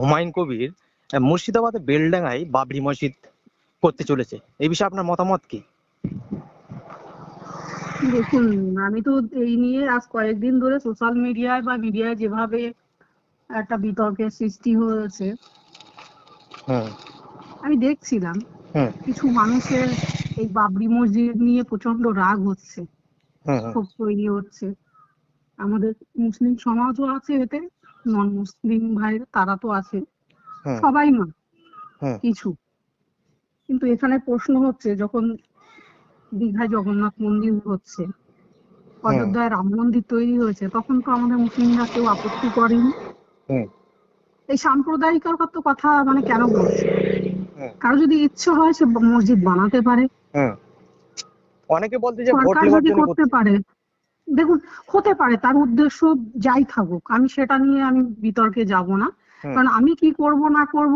হুমায়ুন কবির মুর্শিদাবাদে বেলডাঙ্গায় বাবরি মসজিদ করতে চলেছে। এই বিষয়ে আপনার মতামত কি? দেখুন আমি তো এই নিয়ে আজ কয়েকদিন ধরে সোশ্যাল মিডিয়ায় বা মিডিয়ায় যেভাবে একটা বিতর্কের সৃষ্টি হয়েছে আমি দেখছিলাম কিছু মানুষের এই বাবরি মসজিদ নিয়ে প্রচণ্ড রাগ হচ্ছে ক্ষোভ তৈরি হচ্ছে। আমাদের মুসলিম সমাজও আছে এতে নন মুসলিম ভাই তারা তো আছে। সবাই না কিছু। কিন্তু এখানে প্রশ্ন হচ্ছে যখন দীঘায় জগন্নাথ মন্দির হচ্ছে অযোধ্যায় রাম মন্দির তৈরি হয়েছে তখন তো আমাদের মুসলিমরা কেউ আপত্তি করেনি। এই সাম্প্রদায়িকতার তো কথা মানে কেন বলছে? কারও যদি ইচ্ছে হয় সে মসজিদ বানাতে পারে। অনেকে বলতে যে ভোট করতে পারে। দেখুন হতে পারে তার উদ্দেশ্য যাই থাকুক আমি সেটা নিয়ে আমি বিতর্কে যাব না। কারণ আমি কি করব না করব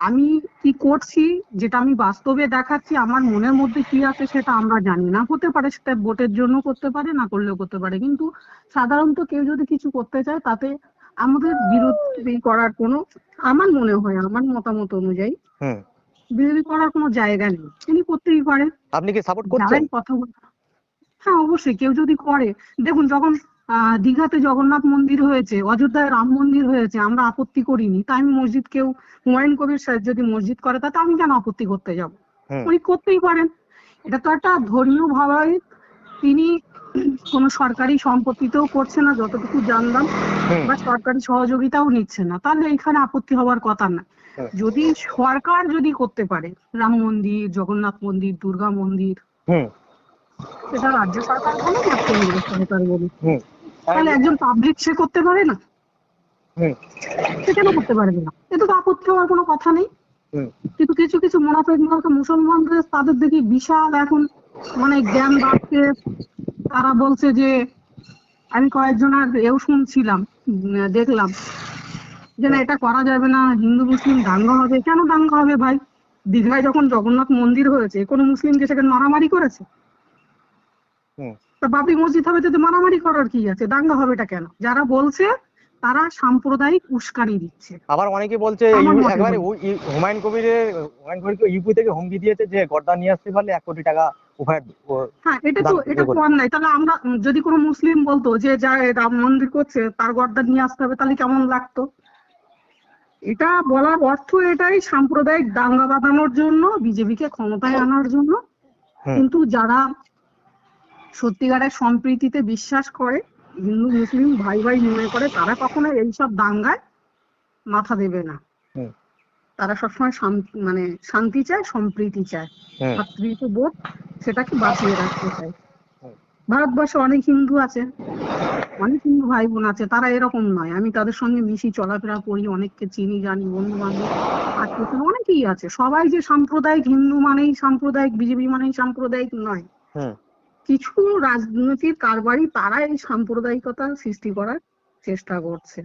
আমি কি করছি যেটা আমি বাস্তবে দেখাচ্ছি আমার মনের মধ্যে কি আছে সেটা আমরা জানি না। হতে পারে সেটা ভোটের জন্য করতে পারে না করলেও করতে পারে। কিন্তু সাধারণত কেউ যদি কিছু করতে চায় তাতে আমাদের বিরোধী করার কোনো আমার মনে হয় আমার মতামত অনুযায়ী বিরোধী করার কোনো জায়গা নেই। তিনি করতেই পারেন। আপনি কি সাপোর্ট করছেন? কথা হ্যাঁ অবশ্যই কেউ যদি করে। দেখুন যখন আহ, দীঘাতে জগন্নাথ মন্দির হয়েছে অযোধ্যায় রাম মন্দির হয়েছে আমরা আপত্তি করিনি। তাই আমি মসজিদ কেউ হুমায়ুন কবির সাহেব যদি মসজিদ করে তাতে আমি কেন আপত্তি করতে যাব? উনি করতেই পারেন। এটা তো একটা ধর্মীয় ভাবে তিনি কোনো সরকারি সম্পত্তিতেও করছে না যতটুকু জানলাম বা সরকারি সহযোগিতাও নিচ্ছে না। তাহলে এখানে আপত্তি হওয়ার কথা না। যদি সরকার যদি করতে পারে রাম মন্দির জগন্নাথ মন্দির দুর্গা মন্দির সেটা রাজ্য সরকার বলে না কেন্দ্র সরকার বলে? তাহলে একজন পাবলিক সে করতে পারে না? সে কেন করতে পারবে না? এতে তো আপত্তি হওয়ার কোনো কথা নেই। কিন্তু কিছু কিছু মোনাফেক মার্কা মুসলমানদের তাদের দেখি বিশাল এখন মানে জ্ঞান বাড়ছে। তারা বলছে যে আমি কয়েকজনের এও শুনছিলাম দেখলাম। যে না এটা করা যাবে না হিন্দু মুসলিম দাঙ্গা হবে। কেন দাঙ্গা হবে ভাই? দীঘায় যখন জগন্নাথ মন্দির হয়েছে কোনো মুসলিম যে সেখানে মারামারি করেছে? বাবরি মসজিদ হবে তাতে মারামারি করার কি আছে? দাঙ্গা হবেটা কেন? যারা বলছে তারা সাম্প্রদায়িক উস্কানি দিচ্ছে। আবার অনেকে বলছে একবারে হুমায়ুন কবিরের হুমায়ুন কবিরকে ইউপি থেকে হুমকি দিয়েছে যে গর্দা নিয়ে আসতে পারলে এক কোটি টাকা হ্যাঁ এটা তো এটা তো অন্যায় তাহলে আমরা যদি কোনো মুসলিম বলতো যে যা রাম মন্দির করছে তার গর্দা নিয়ে আসতে হবে তাহলে কেমন লাগতো? এটা বলার অর্থ এটাই সাম্প্রদায়িক দাঙ্গা বাঁধানোর জন্য বিজেপিকে ক্ষমতায় আনার জন্য। কিন্তু যারা সত্যিকারের সম্প্রীতিতে বিশ্বাস করে হিন্দু মুসলিম ভাই ভাই মনে করে তারা কখনো এইসব দাঙ্গায় মাথা দেবে না। তারা সবসময় শান্তি মানে শান্তি চায় সম্প্রীতি চায়। হুম। ভাতৃত্ববোধ সেটাকে বাঁচিয়ে রাখতে চায়। ভারতবর্ষে অনেক হিন্দু আছে অনেক হিন্দু ভাই বোন আছে তারা এরকম নয়। আমি তাদের সঙ্গে মিশি চলাফেরা করি অনেককে চিনি জানি বন্ধু বান্ধব আত্মীয় অনেকেই আছে। সবাই যে সাম্প্রদায়িক হিন্দু মানেই সাম্প্রদায়িক বিজেপি মানেই সাম্প্রদায়িক নয়। কিছু রাজনীতির কারবারি তারা এই সাম্প্রদায়িকতা সৃষ্টি করার চেষ্টা করছে।